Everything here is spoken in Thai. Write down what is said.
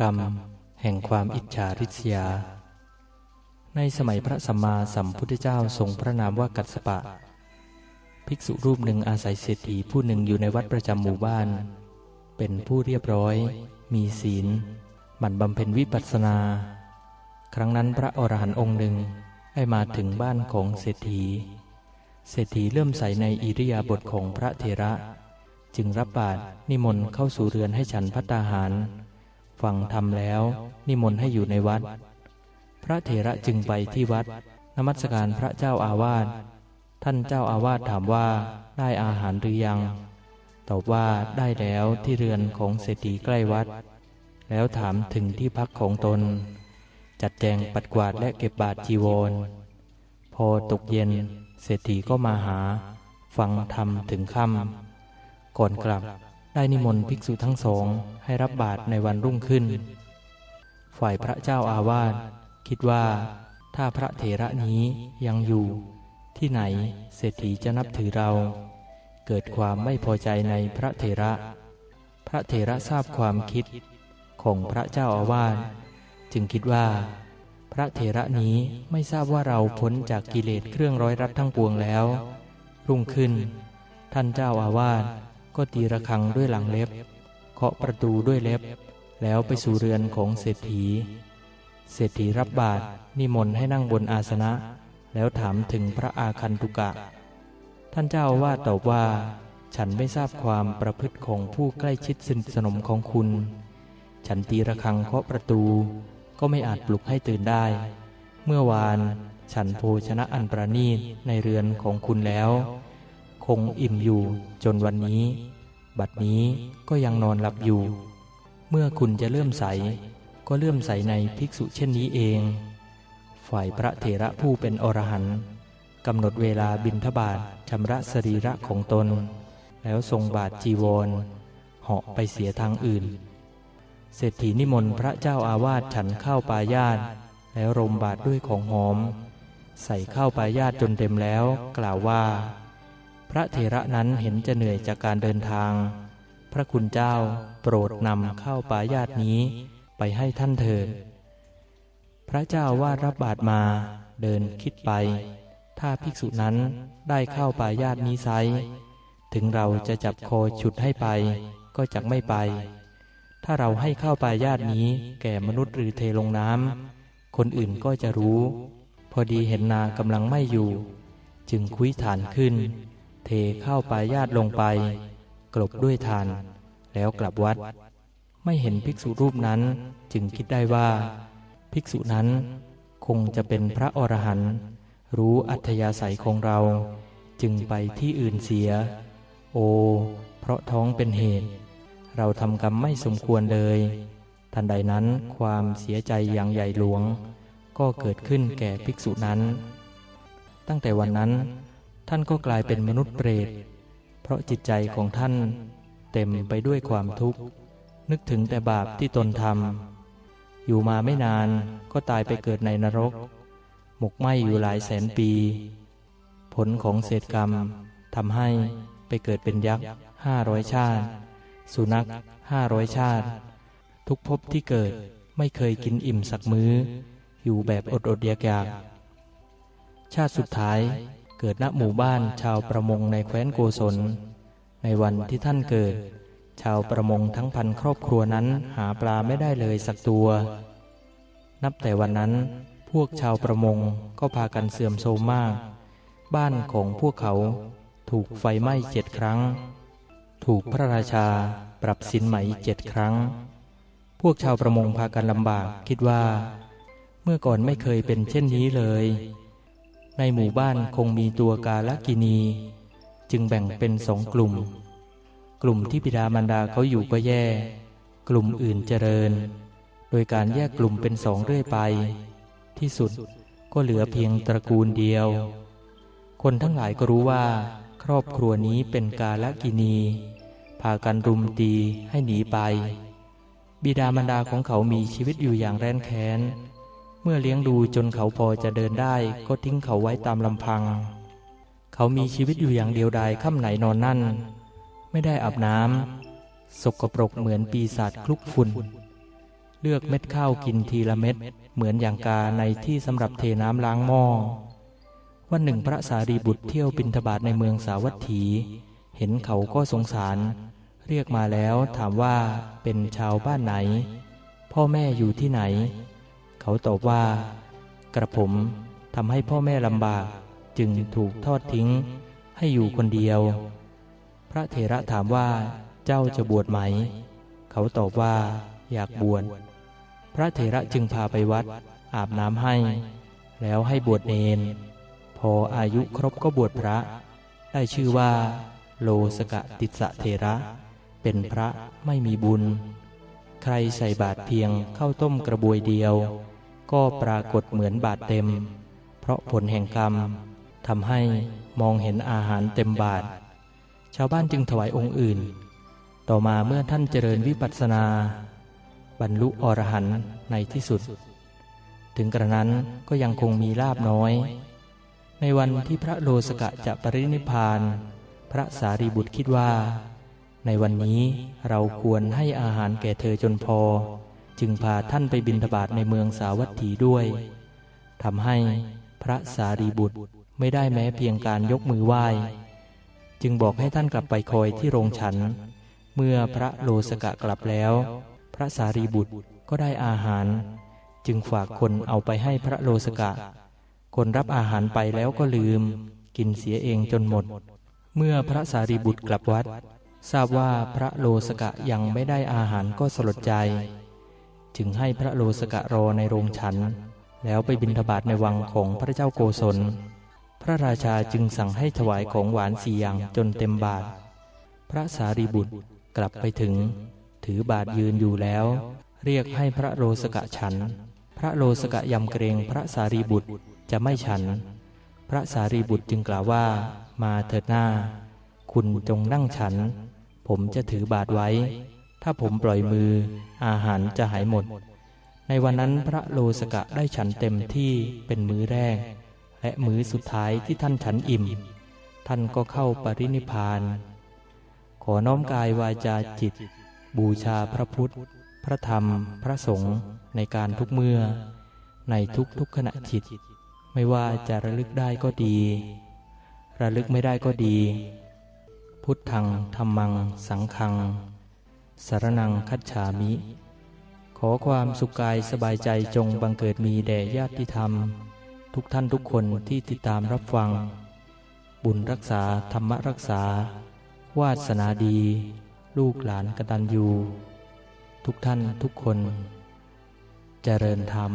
กรรมแห่งความอิจฉาริษยา ในสมัยพระสัมมาสัมพุทธเจ้าทรงพระนามว่ากัสสปะ ภิกษุรูปหนึ่งอาศัยเศรษฐีผู้หนึ่งอยู่ในวัดประจำหมู่บ้าน เป็นผู้เรียบร้อย มีศีลหมั่นบำเพ็ญวิปัสสนา ครั้งนั้นพระอรหันต์องค์หนึ่งได้มาถึงบ้านของเศรษฐี เศรษฐีเริ่มใส่ในอิริยาบถของพระเถระ จึงรับบาตรนิมนต์เข้าสู่เรือนให้ฉันพัตตาหาร ฟังธรรมแล้ว นิมนต์ให้อยู่ในวัด พระเถระจึงไปที่วัดนมัสการพระเจ้าอาวาสท่านเจ้าอาวาสถามว่าได้อาหารหรือยัง ตอบว่าได้แล้วที่เรือนของเศรษฐีใกล้วัด แล้วถามถึงที่พักของตน จัดแจงปัดกวาดและเก็บบาตรจีวร พอตกเย็น เศรษฐีก็มาหา ฟังธรรมถึงค่ำก่อนกลับ ได้นิมนต์ภิกษุทั้งสองให้รับบาตรในวันรุ่งขึ้น ฝ่ายพระเจ้าอาวาสคิดว่าถ้าพระเถระนี้ยังอยู่ ที่ไหนเศรษฐีจะนับถือเรา เกิดความไม่พอใจในพระเถระ พระเถระทราบความคิดของพระเจ้าอาวาสจึงคิดว่า พระเถระนี้ไม่ทราบว่าเราพ้นจากกิเลสเครื่องร้อยรัดทั้งปวงแล้ว รุ่งขึ้น ท่านเจ้าอาวาส ก็ตีระฆังด้วยหลังเล็บ เคาะประตูด้วยเล็บ แล้วไปสู่เรือนของเศรษฐี เศรษฐีรับบาตรนิมนต์ให้นั่งบนอาสนะ แล้วถามถึงพระอาคันตุกะ ท่านเจ้าอาวาตอบว่า ฉันไม่ทราบความประพฤติของผู้ใกล้ชิดสนิทสนมของคุณ ฉันตีระฆังเคาะประตู ก็ไม่อาจปลุกให้ตื่นได้ เมื่อวานฉันโภชนะอันประณีตในเรือนของคุณแล้ว คงอิ่มอยู่จนวันนี้ บัดนี้ก็ยังนอนหลับอยู่ เมื่อคุณจะเลื่อมใส ก็เลื่อมใสในภิกษุเช่นนี้เอง ฝ่ายพระเถระผู้เป็นอรหันต์กำหนดเวลาบินทบาทชำระสรีระของตน แล้วทรงบาทจีวร เหาะไปเสียทางอื่น เศรษฐีนิมนต์พระเจ้าอาวาสฉันข้าวปลายาตแล้วรมบาทด้วยของหอม ใส่ข้าวปลายาตจนเต็มแล้ว กล่าวว่า พระเถระนั้นเห็นจะเหนื่อยจากการเดินทาง พระคุณเจ้าโปรดนำเข้าปายาตนี้ไปให้ท่านเถิด พระเจ้าวาดรับบาทมาเดินคิดไป ถ้าภิกษุนั้นได้เข้าปายาตนี้ไซถึงเราจะจับคอฉุดให้ไป ก็จักไม่ไป ถ้าเราให้เข้าปายาตนี้แก่มนุษย์หรือเทลงน้ำคนอื่นก็จะรู้ พอดีเห็นนากำลังไม่อยู่ จึงคุยฐานขึ้น เทเข้าวปลายาตลงไป กลบด้วยทาน แล้วกลับวัด ไม่เห็นภิกษุรูปนั้นจึงคิดได้ว่า ภิกษุนั้นคงจะเป็นพระอรหันต์รู้อัธยาศัยของเรา จึงไปที่อื่นเสีย โอ เพราะท้องเป็นเหตุ เราทำกรรมไม่สมควรเลย ทันใดนั้นความเสียใจอย่างใหญ่หลวง ก็เกิดขึ้นแก่ภิกษุนั้น ตั้งแต่วันนั้น ท่านก็กลายเป็นมนุษย์เปรต เพราะจิตใจของท่านเต็มไปด้วยความทุกข์ นึกถึงแต่บาปที่ตนทำ อยู่มาไม่นานก็ตายไปเกิดในนรก หมกไหมอยู่หลายแสนปี ผลของเศษกรรมทำให้ไปเกิดเป็นยักษ์ห้าร้อยชาติ สุนัขห้าร้อยชาติ ทุกภพที่เกิดไม่เคยกินอิ่มสักมื้อ อยู่แบบอดอดอยากอยากชาติสุดท้าย เกิดณหมู่บ้านชาวประมงในแคว้นโกศล ในวันที่ท่านเกิด ชาวประมงทั้งพันครอบครัวนั้นหาปลาไม่ได้เลยสักตัว นับแต่วันนั้น พวกชาวประมงก็พากันเสื่อมโทรมมาก บ้านของพวกเขาถูกไฟไหม้เจ็ดครั้ง ถูกพระราชาปรับสินไหมเจ็ดครั้ง พวกชาวประมงพากันลำบากคิดว่า เมื่อก่อนไม่เคยเป็นเช่นนี้เลย ในหมู่บ้านคงมีตัวกาลกินี จึงแบ่งเป็นสองกลุ่ม กลุ่มที่บิดามารดาเขาอยู่ก็แย่ กลุ่มอื่นเจริญ โดยการแยกกลุ่มเป็นสองเรื่อยไป ที่สุดก็เหลือเพียงตระกูลเดียว คนทั้งหลายก็รู้ว่า ครอบครัวนี้เป็นกาลกินีพากันรุมตีให้หนีไป บิดามารดาของเขามีชีวิตอยู่อย่างแร้นแค้น เมื่อเลี้ยงดูจนเขาพอจะเดินได้ก็ทิ้งเขาไว้ตามลำพัง เขามีชีวิตอยู่อย่างเดียวดายค่ำไหนนอนนั่น ไม่ได้อาบน้ำสกปรกเหมือนปีศาจคลุกฝุ่น เลือกเม็ดข้าวกินทีละเม็ด เหมือนอย่างกาในที่สำหรับเทน้ำล้างหม้อ วันหนึ่งพระสารีบุตรเที่ยวบินทบาทในเมืองสาวัตถี เห็นเขาก็สงสาร เรียกมาแล้วถามว่าเป็นชาวบ้านไหน พ่อแม่อยู่ที่ไหน เขาตอบว่า กระผมทำให้พ่อแม่ลำบากจึงถูกทอดทิ้งให้อยู่คนเดียว พระเถระถามว่าเจ้าจะบวชไหม เขาตอบว่าอยากบวช พระเถระจึงพาไปวัด อาบน้ำให้ แล้วให้บวชเนน พออายุครบก็บวชพระ ได้ชื่อว่า โลสกะติสะเถระ เป็นพระไม่มีบุญ ใครใส่บาตรเพียงเข้าต้มกระบวยเดียว ก็ปรากฏเหมือนบาตรเต็ม เพราะผลแห่งกรรมทำให้มองเห็นอาหารเต็มบาตรชาวบ้านจึงถวายองค์อื่น ต่อมาเมื่อท่านเจริญวิปัสสนา บรรลุอรหันต์ในที่สุด ถึงกระนั้นก็ยังคงมีลาบน้อย ในวันที่พระโลสกะจะปรินิพพาน พระสารีบุตรคิดว่า ในวันนี้เราควรให้อาหารแก่เธอจนพอ จึงพาท่านไปบิณฑบาตในเมืองสาวัตถีด้วยทำให้พระสารีบุตรไม่ได้แม้เพียงการยกมือไหว้ จึงบอกให้ท่านกลับไปคอยที่โรงฉัน เมื่อพระโลสกะกลับแล้ว พระสารีบุตรก็ได้อาหาร จึงฝากคนเอาไปให้พระโลสกะ คนรับอาหารไปแล้วก็ลืม กินเสียเองจนหมด เมื่อพระสารีบุตรกลับวัด ทราบว่าพระโลสกะยังไม่ได้อาหารก็สลดใจ จึงให้พระโลสกะรอในโรงฉัน แล้วไปบิณฑบาตในวังของพระเจ้าโกศล พระราชาจึงสั่งให้ถวายของหวานสี่อย่างจนเต็มบาท พระสารีบุตรกลับไปถึง ถือบาทยืนอยู่แล้ว เรียกให้พระโลสกะฉัน พระโลสกะยำเกรงพระสารีบุตรจะไม่ฉัน พระสารีบุตรจึงกล่าวว่า มาเถิดหน้า คุณจงนั่งฉัน ผมจะถือบาทไว้ ถ้าผมปล่อยมือ อาหารจะหายหมด ในวันนั้นพระโลสกะได้ฉันเต็มที่เป็นมื้อแรก และมื้อสุดท้ายที่ท่านฉันอิ่ม ท่านก็เข้าปรินิพานขอน้อมกายวาจาจิต บูชาพระพุทธ พระธรรม พระสงฆ์ในการทุกเมื่อ ในทุกทุกขณะจิต ไม่ว่าจะระลึกได้ก็ดี ระลึกไม่ได้ก็ดี พุทธังธรรมัง สังฆัง สารนังคัจฉามิ ขอความสุขกายสบายใจจงบังเกิดมีแด่ญาติธรรม ทุกท่านทุกคนที่ติดตามรับฟัง บุญรักษาธรรมรักษา วาสนาดี ลูกหลานกตัญญูทุกท่านทุกคนเจริญธรรม